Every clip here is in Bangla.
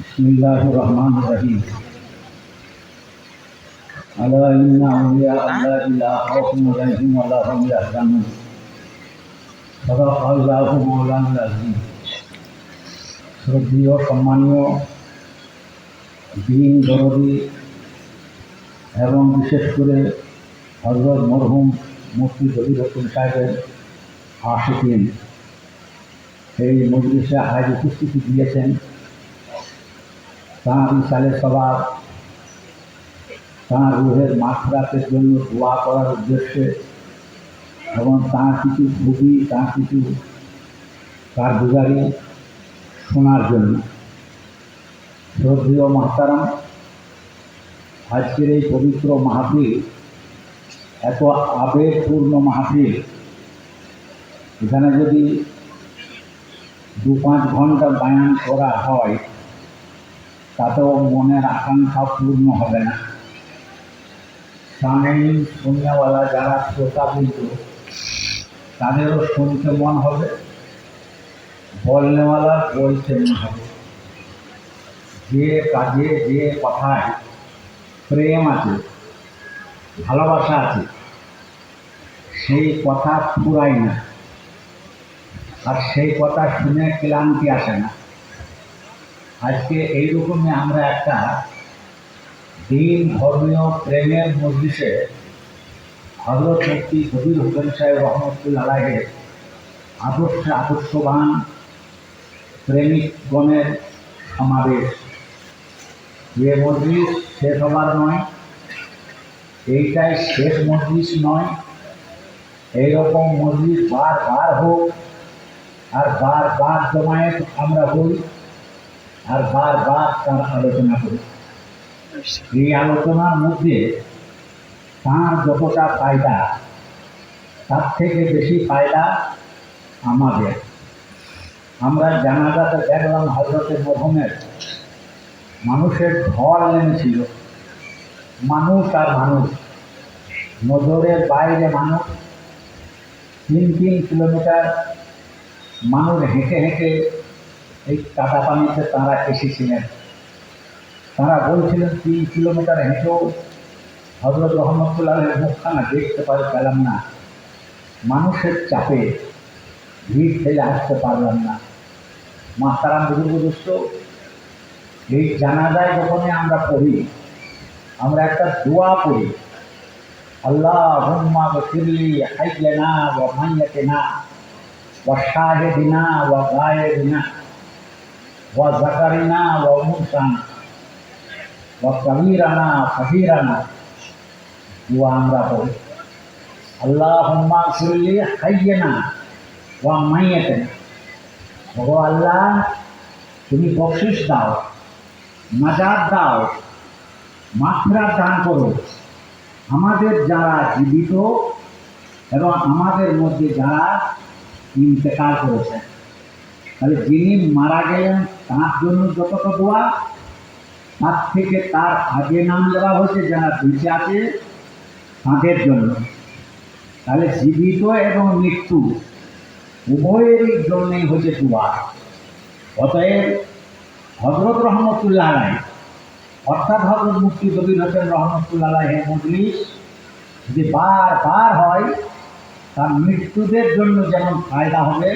بسم الله الرحمن الرحيم ألا إن أولياء الله لا خوف عليهم ولا هم يحزنون صدق الله مولانا العظيم শ্রদ্ধীয় সম্মানীয় দিন দরদি এবং বিশেষ করে হজরত মরহুম মুফতি জহির হোসেন সাহেবের আশিকিন এই মজলিসে আজ উপস্থিতি দিয়েছেন তাঁর ইসালে সবার তাঁর রুহের মাত্রাতের জন্য দোয়া করার উদ্দেশ্যে এবং তাঁর কিছু ছবি তাঁর কিছু তার গুজারি শোনার জন্য। শ্রদ্ধেয় মাহতারাম, আজকের এই পবিত্র মাহফিল, এত আবেগপূর্ণ মাহফিল, এখানে যদি দু পাঁচ ঘণ্টা বায়ান করা হয় তাতেও মনের আকাঙ্ক্ষা পূর্ণ হবে না। সাময়িক শুনিয়াওয়ালা যারা শ্রোতা শ্রোতাবৃন্দ তাদেরও শুনতে মন হবে, বলনেওয়ালা বলতে মন হবে। যে কাজে, যে কথায় প্রেম আছে, ভালোবাসা আছে, সেই কথা ফুরায় না। আর সেই কথা শুনে ক্লান্তি আসে না। আজকে এইরকমই আমরা একটা দিন ধর্মীয় প্রেমের মজলিসে হজরত মুক্তি কবির হোসেন সাহেব রহমতুল্লাহ আলাহের আদর্শে আদর্শবান প্রেমিকগণের সমাবেশ। যে মজলিস শেষ হবার নয়, এইটাই শেষ মজলিস নয়। এইরকম মজলিস বার হোক আর বার বার জমায়েত আমরা হই আর বার বার তার আলোচনা করি। এই আলোচনার মধ্যে তার যতটা ফায়দা, তার থেকে বেশি ফায়দা আমাদের। আমরা জানাজাতে দেখলাম হজরতের মরহমের মানুষের ঢল নেমেছিল। মানুষ আর মানুষ, নজরের বাইরে মানুষ, তিন তিন কিলোমিটার মানুষ হেঁটে হেঁটে এই কাটা পানিতে তাঁরা এসেছিলেন। তাঁরা বলছিলেন, তিন কিলোমিটার হেঁটেও হজরত রহমতুল্লাহের মুখখানা দেখতে পারে পেলাম না। মানুষের চাপে ভিড় ফেলে আসতে পারলাম না। মাস্তারাম বুজুর্গদোস্ত এই জানাজায় যখনই আমরা পড়ি, আমরা একটা দোয়া পড়ি আল্লাহ হুম্মা গফিরলি হাইয়ানা ওয়া মাইয়াতিনা ওয়া শাহিদিনা ওয়া গায়েবিনা। বা জাকারিনা ওয়া ওয়া কাবীরানা ফাকিরানা দোয়া আমরা পড়ি আল্লাহ হুম্মা গফিরলি হাইয়ানা ওয়া মাইয়াতিনা ওগো আল্লাহ তুমি বকশিস দাও নাজাদ দাও, মাত্রা দান করো। আমাদের যারা জীবিত এবং আমাদের মধ্যে যারা ইন্তেকাল করেছেন, তাহলে যিনি মারা গেলেন তার জন্য যতটা দোয়া, তার থেকে তার আগে নাম দেওয়া হয়েছে, যারা বেঁচে আছে তাদের জন্য। তাহলে জীবিত এবং মৃত্যু উভয়েরই জন্যই হচ্ছে দোয়া। অতএব হজরত রহমতুল্লাহ আলাই অর্থাৎ হজরত মুফতি কবির হোসেন রহমতুল্লাহ আলাইহের মজলিস যে বার বার হয়, তার মৃত্যুদের জন্য যেমন ফায়দা হবে,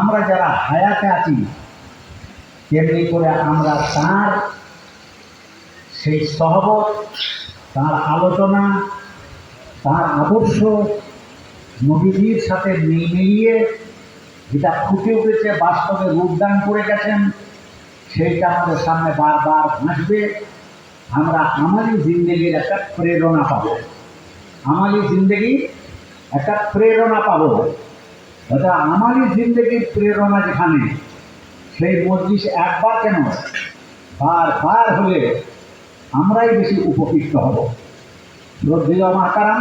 আমরা যারা হায়াতে আছি তেমনি করে আমরা তার সেই সহবত, তার আলোচনা, তার আদর্শ নবীজির সাথে মিল মিলিয়ে যেটা ফুটে উঠেছে, বাস্তবে রূপদান করে গেছেন, সেইটা আমাদের সামনে বারবার ভাসবে আমরা আমারই জিন্দগির একটা প্রেরণা পাব। আমারই জিন্দগি একটা প্রেরণা পাবো। অর্থাৎ আমারই জিন্দগির প্রেরণা যেখানে সেই মজলিস একবার কেন বারবার হলে আমরাই বেশি উপকৃত হব। শ্রদ্ধেয় মাতারাম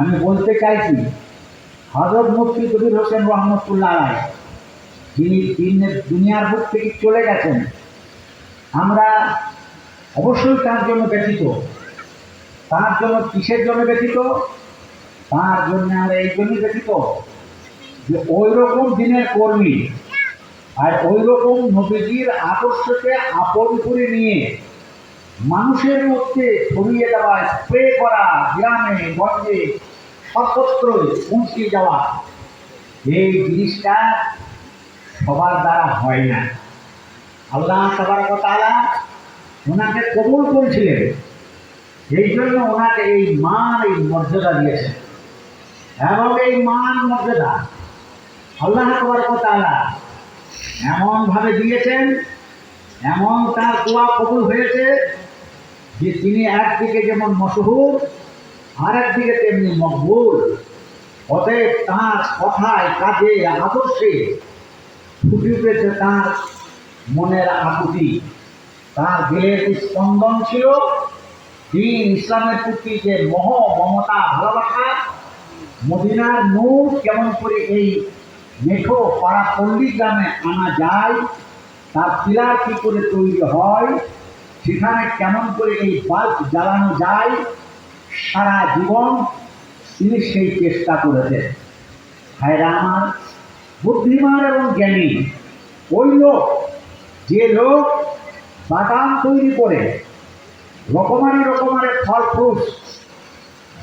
আমি বলতে চাইছি হজরত মুফতি কবির হোসেন রহমতুল্লাহ রায়, যিনি দিনের দুনিয়ার বুক থেকে চলে গেছেন, আমরা অবশ্যই তার জন্য ব্যথিত। তার জন্য কিসের জন্য ব্যথিত? তার জন্য আমরা এই জন্যই ব্যথিত যে ওই রকম দিনের কর্মী আর ওই রকম নবীজির আদর্শকে আপন করে নিয়ে মানুষের মধ্যে ছড়িয়ে দেওয়া, স্প্রে করা, গ্রামে, গঞ্জে সর্বত্র পৌঁছে যাওয়া এই জিনিসটা সবার দ্বারা হয় না। আল্লাহ সবার কথা ওনাকে কবল করেছিলেন। এই জন্য ওনাকে এই মান, এই মর্যাদা দিয়েছেন। এবং এই মান, মর্যাদা আল্লাহ সবার কথা এমনভাবে দিয়েছেন, এমন তার দোয়া কবুল হয়েছে যে তিনি একদিকে যেমন মশহুর আর একদিকে তেমনি মকবুল। অতএব তাঁর কথায়, কাজে, আদর্শে ফুটে উঠেছে তাঁর মনের আকুতি। তার দেহের স্পন্দন ছিল, দিন ইসলামের প্রতি যে মোহ মমতা, ভালোবাসা, মদিনার নূর কেমন করে এই মেঠো পাড়া পল্লী গ্রামে আনা যায়, তার পিলার কি করে তৈরি হয়, সেখানে কেমন করে এই বাল্ব জ্বালানো যায়, সারা জীবন তিনি সেই চেষ্টা করেছেন। ভাইরা আমার বুদ্ধিমান এবং জ্ঞানী, ওই লোক, যে লোক বাগান তৈরি করে, রকমারি রকমারি ফল ফ্রুটস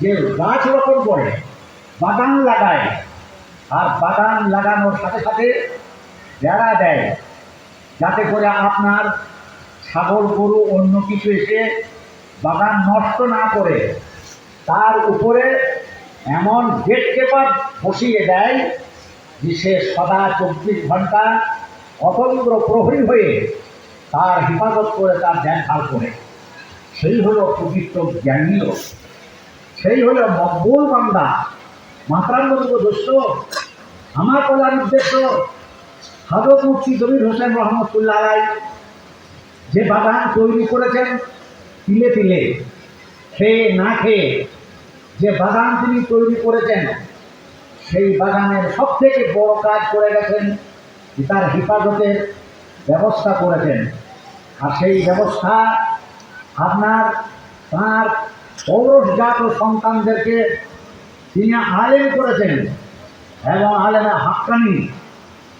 যে গাছ রোপণ করে বাগান লাগায় আর বাগান লাগানোর সাথে সাথে বেড়া দেয়। যাতে করে আপনার ছাগল, গরু, অন্য কিছু এসে বাগান নষ্ট না করে, তার উপরে এমন গেট পেপার বসিয়ে দেয় যে সে সদা চব্বিশ ঘণ্টা অতন্ত্র প্রহরী হয়ে তার হেফাজত করে তার দেখভাল করে। সেই হলো পবিত্র জ্ঞানীয় সেই হলো মকবুল বান্দা। মাত্রাঙ্গ আমার উদ্দেশ্য, হজরত মুফতি জমির হোসেন রহমতুল্লাহ আলাই যে বাগান তৈরি করেছেন তিলে তিলে খেয়ে না খেয়ে যে বাগান তিনি তৈরি করেছেন, সেই বাগানের সব থেকে বড় কাজ করে গেছেন তার হেফাজতের ব্যবস্থা করেছেন। আর সেই ব্যবস্থা আপনার, তাঁর পৌরসজাত সন্তানদেরকে তিনি আলেম করেছেন এবং আলেমে হাক্কানি,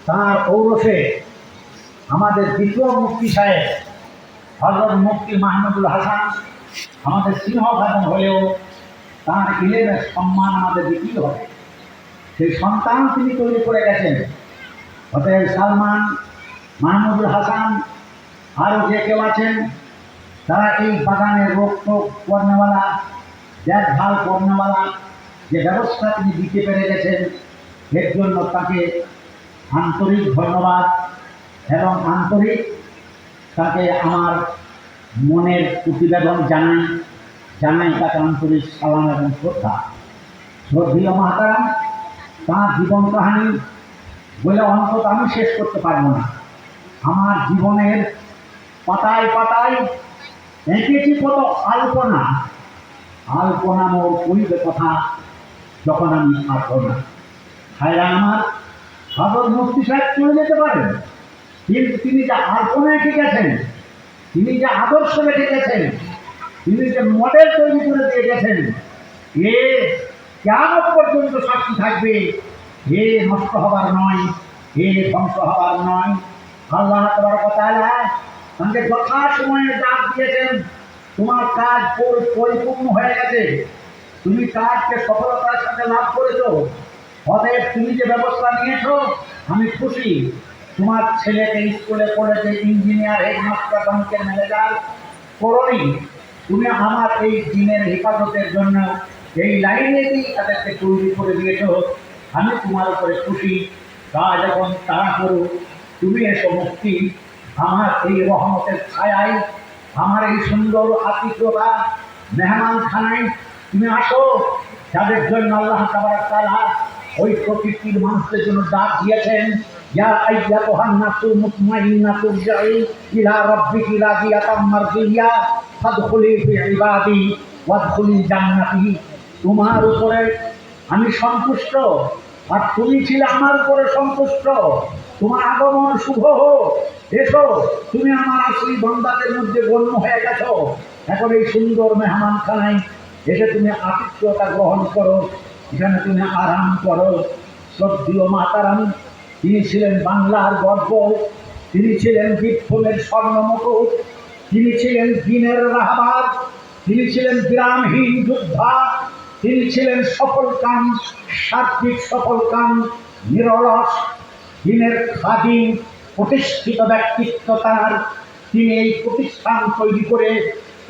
তাঁর ঔরসে আমাদের দ্বিতীয় মুক্তি সাহেব হজরত মুক্তি মাহমুদুল হাসান আমাদের সিংহ সিংহভাজন হলেও তাঁর ইলেমের সম্মান আমাদের দিতেই হবে। সেই সন্তান তিনি তৈরি করে গেছেন। অতএব সালমান, মাহমুদুল হাসান আরও যে কেউ আছেন, তারা এই বাগানের রোগ টোক কর্নেওয়ালা দেখভাল কর্নেওয়ালা যে ব্যবস্থা তিনি দিতে পেরে গেছেন, এর জন্য তাকে আন্তরিক ধন্যবাদ এবং আন্তরিক তাকে আমার মনের প্রতিবেদন জানাই জানাই তাকে আন্তরিক সালাম এবং শ্রদ্ধা। শ্রদ্ধীয় মাতারাম তাঁর জীবন কাহানি বলে অন্তত আমি শেষ করতে পারব না। আমার জীবনের পাতায় পাতায় এঁকেছি কত আলপনা। আলপনা মোর করিবে কথা যখন আমি থাকব না। ভাইরা আমার হাজর মুফতি সাহেব চলে যেতে পারেন, কিন্তু তিনি যে আলপনা এঁকে গেছেন, তিনি যে আদর্শ রেখে গেছেন, তিনি যে মডেল তৈরি করে দিয়ে গেছেন, এ কেমন পর্যন্ত সাক্ষী থাকবে, এ নষ্ট হবার নয়, এ ধ্বংস হবার নয়। আল্লাহ তোমার কথা তাকে যথা সময়ে ডাক দিয়েছেন, তোমার কাজ পরিপূর্ণ হয়ে গেছে। তুমি কাজকে সফলতার সাথে লাভ করেছ। অতএব তুমি যে ব্যবস্থা নিয়েছো, আমি খুশি। তোমার ছেলেকে স্কুলে কলেজে ইঞ্জিনিয়ার হেডমাস্টার ব্যাংকের ম্যানেজার করনি। তুমি আমার এই দিনের হেফাজতের জন্য এই লাইনেতেই তাদেরকে তৈরি করে দিয়েছ। আমি তোমার উপরে খুশি। কাজ এখন তারা করো তুমি এসো মুক্তি। আমার এই রহমতের ছায়ায়, আমার এই সুন্দর আতিথ্যতা মেহমান খানায় তুমি আসো। যাদের জন্য আল্লাহ তাআলা ওই প্রকৃতির মানুষদের জন্য ডাক দিয়েছেন, ইয়া আইয়াতুহান নাসু মুতমাইন্নাতু রজাই ইলা রাব্বিকি রাদিয়াতাম মারদিয়া ফাদখুলি ফি ইবাদি ওয়াদখুলি জান্নাতি। তোমার উপরে আমি সন্তুষ্ট, আর তুমি ছিলে আমার উপরে সন্তুষ্ট। তোমার আগমন শুভ হোক। এসো, তুমি আমার আসলি বন্দাদের মধ্যে গণ্য হয়ে গেছো। এখন এই সুন্দর মেহমানখানায় এসে তুমি আতিথ্যতা গ্রহণ করো, এখানে তুমি আরাম করো। শ্রদ্ধীয় মাতারাম তিনি ছিলেন বাংলার গর্ব, তিনি ছিলেন বিপ্লবের স্বর্ণমুকুট তিনি ছিলেন দিনের রাহাবার, তিনি ছিলেন বিরামহীন যোদ্ধা, তিনি ছিলেন সফল কাম সাত্বিক সফল কাম নিরলস, দিনের খাদিম প্রতিষ্ঠিত ব্যক্তিত্ব তার। তিনি এই প্রতিষ্ঠান তৈরি করে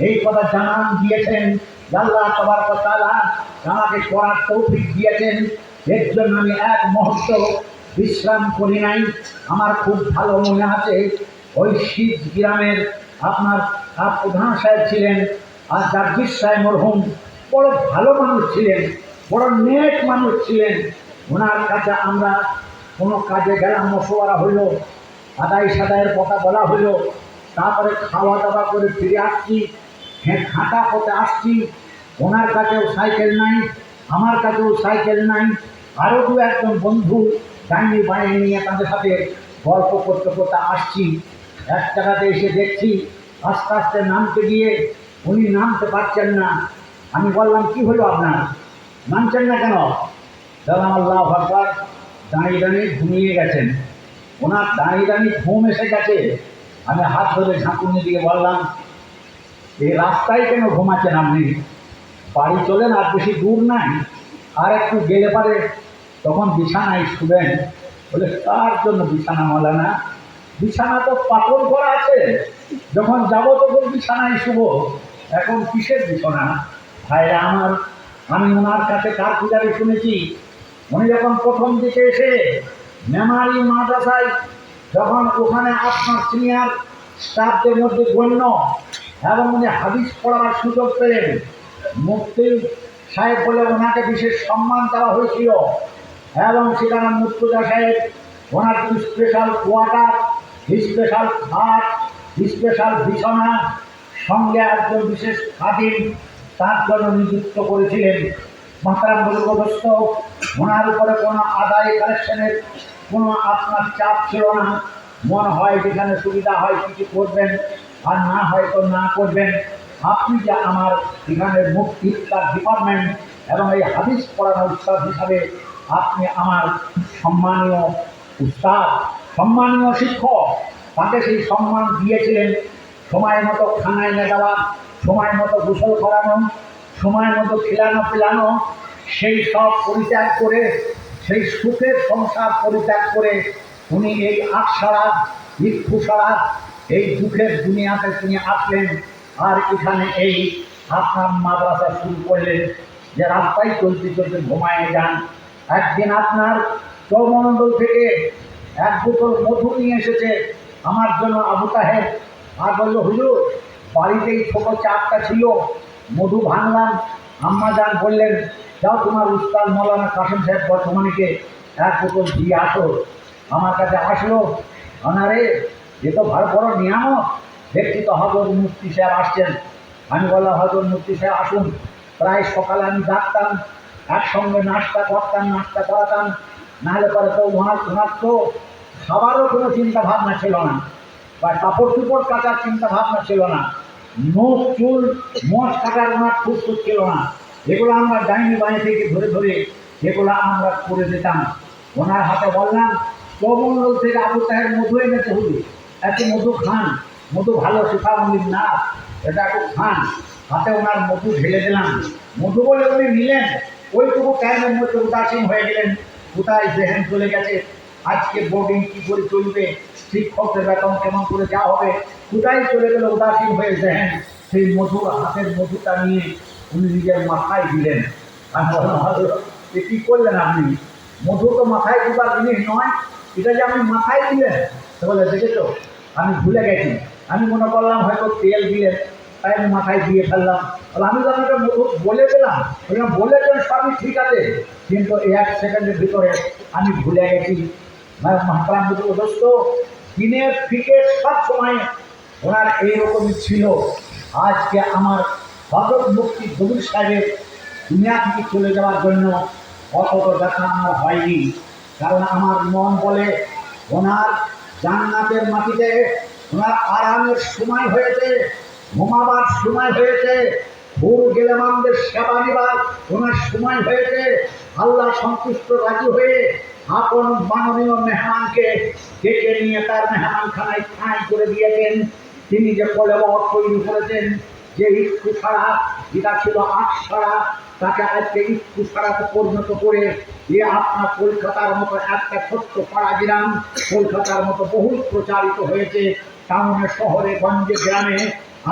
এই কথা জানান দিয়েছেন। আল্লাহ তোমার কথা আমাকে করার তৌফিক দিয়েছেন। এর জন্য আমি এক মুহূর্ত বিশ্রাম করি নাই। আমার খুব ভালো মনে আছে। ওই শীত গ্রামের আপনার আর প্রধান সাহেব ছিলেন আর জাগদীশ সাহেব মরহুম। বড় ভালো মানুষ ছিলেন, বড় নেক মানুষ ছিলেন। ওনার কাছে আমরা কোনো কাজে গেলাম, মশওয়ারা হইল আদায় সাদায়ের কথা বলা হইল। তারপরে খাওয়া দাওয়া করে ফিরে আসছি। হাঁটা পথে আসছি, ওনার কাছেও সাইকেল নাই, আমার কাছেও সাইকেল নাই। আরও দু একজন বন্ধু ডাইনি বানিয়ে নিয়ে তাদের সাথে গল্প করতে করতে আসছি। এক জায়গাতে এসে দেখছি, আস্তে আস্তে নামতে গিয়ে উনি নামতে পারছেন না। আমি বললাম, কি হলো আপনার? নামছেন না কেন? দাদা আল্লাহ ভগবান দাঁড়িয়ে দাঁড়িয়ে ঘুমিয়ে গেছেন। ওনার দাঁড়িয়ে দাঁড়িয়ে ঘুম এসে গেছে। আমি হাত ধরে ঝাঁকুনি দিয়ে বললাম এই রাস্তায় কেন ঘুমাচ্ছেন আপনি? বাড়ি চলেন, আর বেশি দূর নাই। আর একটু গেলে পারে, তখন বিছানায় শুবেন। বলে তার জন্য বিছানা হলো না বিছানা তো পাথর করা আছে। যখন যাব তখন বিছানায় শুভ এখন কিসের বিছানা? ভাইরা আমার, আমি ওনার কাছে কার পূজারে শুনেছি। উনি যখন প্রথম দিকে এসে মেমারি মাদ্রাসায়, যখন ওখানে আপনার সিনিয়র স্টাফদের মধ্যে গণ্য এবং উনি হাদিস পড়ার সুযোগ পেলেন। মুফতি সাহেব বলে ওনাকে বিশেষ সম্মান দেওয়া হয়েছিল। এবং সেখানে মুর্তুজা সাহেব, ওনার স্পেশাল কোয়ার্টার স্পেশাল খাট স্পেশাল বিছানা, সঙ্গে একজন বিশেষ খাদিম, তার জন্য নিযুক্ত করেছিলেন। মাতারাম বলবস্ত ওনার উপরে কোনো আদায় কালেকশনের কোনো আপনার চাপ ছিল না। মনে হয় যেখানে সুবিধা হয় কিছু করবেন। আর না হয়তো না করবেন। আপনি যে আমার এখানে মুক্তি তার ডিপার্টমেন্ট এবং এই হাদিস পড়ানোর উৎসাহ হিসাবে আপনি আমার সম্মানীয় উস্তাদ, সম্মানীয় শিক্ষক, তাকে সেই সম্মান দিয়েছিলেন। সময় মতো খানায় নিয়ে যাওয়া, সময় মতো গোসল করানো, সময় মতো খেলানো পেলানো, সেই সব পরিত্যাগ করে, সেই সুখের সংসার পরিত্যাগ করে, উনি এই আকসারা ভিক্ষুসারা এই দুঃখের দুনিয়াতে তিনি আসলেন আর এখানে এই আপনার মাদ্রাসা শুরু করলেন। যে রাস্তায় চলতে চলতে ঘুমায় যান। একদিন আপনার চৌমণ্ডল থেকে এক বোতল মধু নিয়ে এসেছে আমার জন্য আবু তাহেব আর বলল, হুজুর, বাড়িতেই ছোটো চাপটা ছিল। মধু ভাঙলাম। আম্মা যান বললেন, যাও তোমার উস্তাদ মৌলানা কাসেম সাহেব বর্তমানীকে এক বোতল দিয়ে আসো। আমার কাছে আসলো। আনারে এ তো ভালো বড় নিয়ামক দেখছি তো হজর মুফতি সাহেব আসছেন। আমি বললাম, হজর মুফতি সাহেব, আসুন। প্রায় সকালে আমি ডাকতাম একসঙ্গে নাস্তা করতাম, নাস্তা করাতাম। নাহলে পরে তো ওনার ওনার তো খাবারও কোনো চিন্তা ভাবনা ছিল না। বা কাপড় চুপড় কাটার চিন্তা ভাবনা ছিল না। নখ চুল মোষ কাটার ওনার ফুসফুস ছিল না। এগুলো আমরা ডাইনি বাড়ি থেকে ধরে ধরে এগুলো আমরা করে দিতাম। ওনার হাতে বললাম চৌমন্ডল থেকে আবু তাহের মধু এনেছে হুজুর। এত মধু খান। মধু ভালো শিখামন্দির না এটা একটু খান। হাতে ওনার মধু ঢেলে দিলাম। মধু বলে উনি নিলেন। ওইটুকু টাইমের মধ্যে উদাসীন হয়ে গেলেন। কোথায় জেহেন চলে গেছে? আজকে বোর্ডিং কী করে চলবে? শিক্ষকদের বেতন কেমন করে যা হবে? কোথায় চলে গেলে উদাসীন হয়ে জেহেন সেই মধুর হাতের মধুটা নিয়ে উনি নিজের মাথায় দিলেন। আর বললাম, "হযরত, এ কী করলেন আপনি? মধু তো মাথায় দিবার জিনিস নয়। এটা যে আপনি মাথায় দিলেন তো বলে দেখেছ? আমি ভুলে গেছি। আমি মনে করলাম হয়তো তেল দিলেন তাই আমি মাথায় দিয়ে ফেললাম। বলে, আমি তো আপনাকে বলে দিলাম। বললাম বলেছেন সবই ঠিক আছে। কিন্তু এক সেকেন্ডের ভিতরে আমি ভুলে গেছি। মাহতারাম দোস্ত? দিনের থেকে সব সময় ওনার এইরকমই ছিল। আজকে আমার ভগৎ মুক্তি গভীর সাহেবের দুনিয়া থেকে চলে যাওয়ার জন্য অতত দেখা আমার হয়নি। কারণ আমার মন বলে ওনার জান্নাতের মাটিতে তোমার আরামের সময় হয়েছে, ঘুমাবার সময় হয়েছে ভুল গেলেমানদের সেবা নিবার তোমার সময় হয়েছে। আল্লাহ সন্তুষ্ট রাজি হয়ে আপন মাননীয় মেহমানকে ডেকে নিয়ে তার মেহমানখানায় ঠাঁই করে দিয়েছেন। তিনি যে কলেবর তৈরি করেছেন যে ইস্কু ছাড়া যেটা ছিল আট ছাড়া, তাকে আজকে ইস্কু ছাড়াতে পরিণত করে যে আপনার কলকাতার মতো একটা ছোট্ট পাড়া গ্রাম কলকাতার মতো বহুল প্রচারিত হয়েছে টাউনে, শহরে, গঞ্জে, গ্রামে।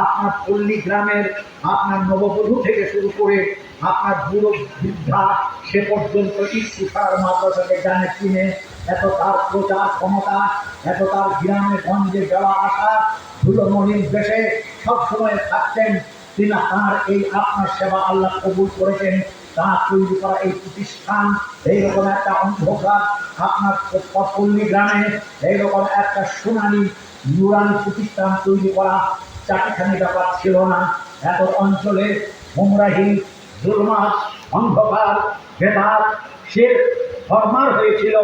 আপনার পল্লী গ্রামের আপনার নববধূ থেকে শুরু করে আপনার বুড়ো বৃদ্ধা সে পর্যন্ত ইস্কু ছাড়ার মাদ্রাসাকে জানে চিনে এত তার প্রচার ক্ষমতা, এত তার গ্রামে গঞ্জে যাওয়া আসা ধুলোমণির দেশে সবসময় থাকতেন। তিনি তাঁর এই আপনার সেবা আল্লাহ কবুল করেছেন। তাঁর তৈরি করা এই প্রতিষ্ঠান, এইরকম একটা অন্ধকার, আপনার পল্লী গ্রামে, এইরকম একটা সোনালী নুরানি প্রতিষ্ঠান তৈরি করা চারখানি ব্যাপার ছিল না। এত অঞ্চলে হোমরাহি জুলমাস অন্ধকার ভেদার সে ফরমার হয়েছিল।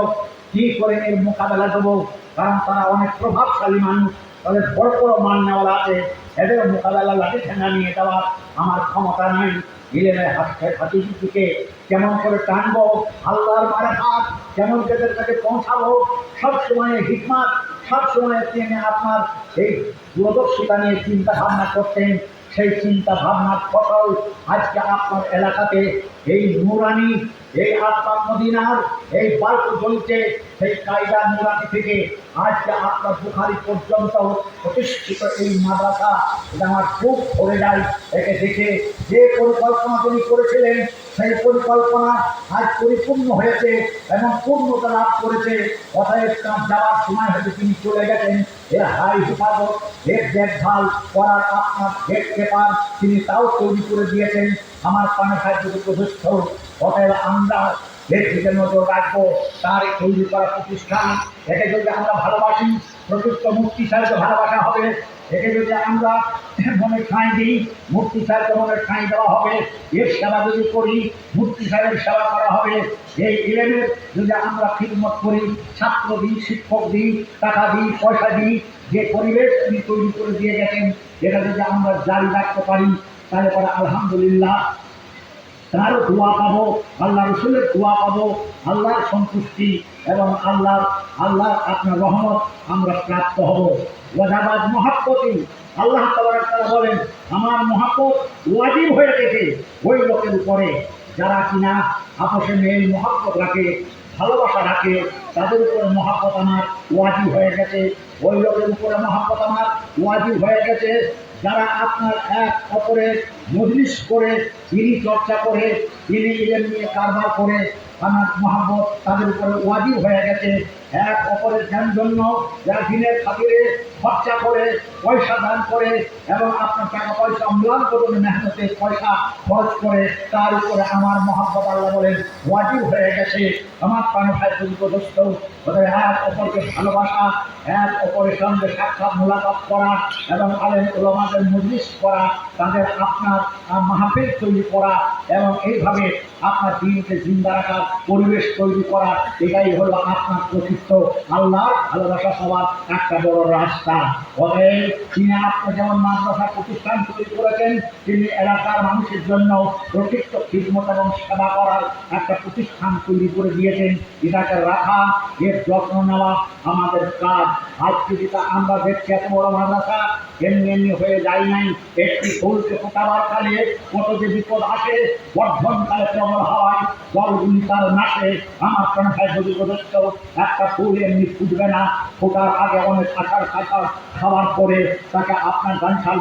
কি করে এর মোকাবেলা দেবো কারণ তারা অনেক প্রভাবশালী মানুষ। তাদের বড় বড় মান নেওয়ার আছে, এদের মোকাবেলা লাঠি ঠেঙা নিয়ে দেওয়ার আমার ক্ষমতা নেই। ইলেমের হাতে হাতির দিকে কেমন করে টানবো, আল্লাহর মারে হাত কেমন তাদের কাছে পৌঁছাবো, সব সময় হিকমাত, সব সময় তিনি আপনার এই দূরদর্শিতা নিয়ে চিন্তা ভাবনা করতেন, সেই চিন্তা ভাবনার ফসল আজকে আপনার এলাকাতে এই নুরানি, এই আপনার মদিনার, এই বাল্ক জ্বলছে সেই কায়দা নুরানি থেকে আজকে আপনার বুখারি পর্যন্ত প্রতিষ্ঠিত এই মাদ্রাসা, এটা আমার খুব ভরে যায়, একে দেখে যে পরিকল্পনা তিনি করেছিলেন, সেই পরিকল্পনা আজ পরিপূর্ণ হয়েছে এবং পূর্ণতা লাভ করেছে। অতএব তার যাওয়ার সময় হয়তো তিনি চলে গেছেন, এর হাই হেফাজত, এর দেখভাল করার আপনার গেট পেপার তিনি তাও তৈরি করে দিয়েছেন। আমার পানে সাহায্য প্রতিষ্ঠ অতএব আমরা এর নজর রাখব তার তৈরি করা প্রতিষ্ঠান। একে যদি আমরা ভালোবাসি প্রযুক্ত মুক্তি সাহিত্য ভালোবাসা হবে। একে যদি আমরা মনে ঠাঁই দিই, মূর্তি সাহেবকে মনে ঠাঁই দেওয়া হবে। এর সেবা যদি করি, মূর্তি সাহেবের সেবা করা হবে। এই ইলেমের যদি আমরা খিদমত করি, ছাত্র দিই শিক্ষক দিই টাকা দিই পয়সা দিই, যে পরিবেশ তিনি তৈরি করে দিয়ে গেছেন, এটা যদি আমরা জারি রাখতে পারি তাহলে পরে আলহামদুলিল্লাহ। তারও দোয়া পাবো, আল্লাহ রসুলের দোয়া পাবো, আল্লাহর সন্তুষ্টি এবং আল্লাহ আল্লাহ আপনার রহমত আমরা প্রাপ্ত হব। ওয়াজাবাদ মহাব্বতী, আল্লাহ তালা বলেন, আমার মহাব্বত ওয়াজিব হয়ে গেছে ওই লোকের উপরে। যারা কিনা আপসে মেয়ে মহাব্বত রাখে, ভালোবাসা রাখে, তাদের উপরে মহাব্বত আমার ওয়াজিব হয়ে গেছে। ওই লোকের উপরে মহাব্বত আমার ওয়াজিব হয়ে গেছে। যারা আপনার এক অপরের মজলিস করে, তিনি চর্চা করে, তিনি ইলেম নিয়ে কারবার করে, আমার মহাব্বত তাদের উপরে ওয়াজিব হয়ে গেছে। এক অপরের ধ্যান জন্য যারা দিনের খাতিরে খরচা করে, পয়সা দান করে এবং আপনার টাকা পয়সা অম্লান করুন, মেহনতে পয়সা খরচ করে, তার উপরে আমার মহাব্বত আল্লাহ বলেন, ওয়াজিব হয়ে গেছে। আমার প্রাণ ভাই প্রদোস্ত ওদের এক অপরকে ভালোবাসা, এক অপরের সঙ্গে সাক্ষাৎ মোলাকাত করা এবং আলেম ওলামাদের মজলিস করা, তাদের আপনার মাহফিল তৈরি করা এবং এইভাবে আপনার দিনকে জিন্দা রাখার, পরিবেশ তৈরি করা এটাই হলো আপনার প্রকৃত আল্লাহর ভালোবাসা সবার একটা বড় রাস্তা। অতএব তিনি আপনি যেমন মাদ্রাসা প্রতিষ্ঠান তৈরি করেছেন, তিনি এলাকার মানুষের জন্য প্রকৃত খিদমত এবং সেবা করার একটা প্রতিষ্ঠান তৈরি করে দিয়েছেন। এটাকে রাখা, এর যত্ন নেওয়া আমাদের কাজ। আজকে যেটা আমরা দেখছি, এত বড় মাদ্রাসা, এমনি এমনি হয়ে যায় নাই, একটি ফুলকে ফোটাবার কত যে বিপদ আসে প্রবল হয় তার নাশে। আমার সংখ্যায় যদি একটা ফুল এমনি ফুটবে না, ফোটার আগে অনেক আঠার খাওয়ার পরে তাকে আপনার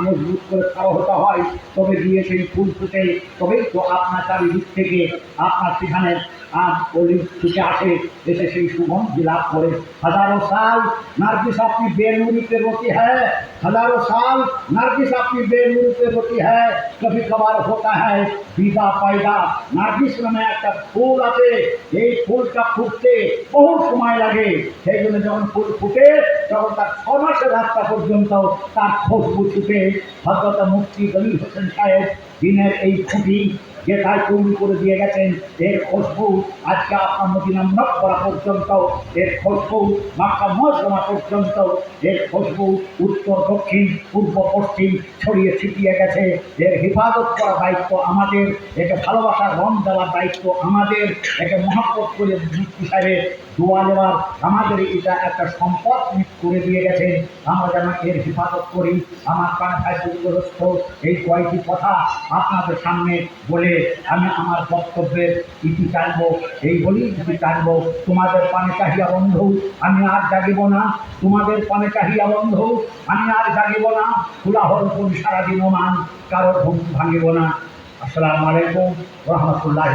মজবুত করে খাওয়া হতে হয়। তবে গিয়ে সেই ফুল ফুটে, তবেই তো আপনার চারিদিক থেকে আপনার সেখানে আজ অলি ছুটে আসে এসে সেই সুগন্ধি লাভ করে হাজারো সাল নার্গিস আপনি बेनूरी पे रोती है हजारों साल नार्गिस अपनी बेनूरी पे रोती है कभी कभार होता है বিদা পয়দা নার্গিস নামে একটা ফুল আছে এই ফুলটা ফুটতে বহু সময় লাগে সেই জন্য যখন ফুল ফুটে তখন তার ছ মাসের রাস্তা পর্যন্ত তার খুশবু ছুটে হজরত মুফতি গলিল হোসেন সাহেব দিনের এই খুঁটি যেটাই তৈরি করে দিয়ে গেছেন, এর খুশবু আজকে আপনার মদিনা করা পর্যন্ত, এর খুশবু মাক্কা মজমা পর্যন্ত, এর খুশবু উত্তর, দক্ষিণ, পূর্ব, পশ্চিম ছড়িয়ে ছিটিয়ে গেছে। এর হেফাজত করার দায়িত্ব আমাদের, একে ভালোবাসার রং দেওয়ার দায়িত্ব আমাদের, একে মহাপত করে মুক্তি সাহেবের দোয়া নেওয়ার আমাদের এটা একটা সম্পদ করে দিয়ে গেছেন। আমরা যেন এর হেফাজত করি। আমার কান্থায় দুর্গরস্থ এই কয়েকটি কথা আপনাদের সামনে বলে আমি আমার বক্তব্যের ইতি টানবো। এই বলেই ইতি টানবো। তোমাদের পানে চাহিয়া বন্ধু, আমি আর জাগিব না। তোমাদের পানে চাহিয়া বন্ধু, আমি আর জাগিব না। কুলাহর করি সারাদিন মান কারোর ঘুম ভাঙিব না। আসসালামু আলাইকুম, রহমতুল্লাহ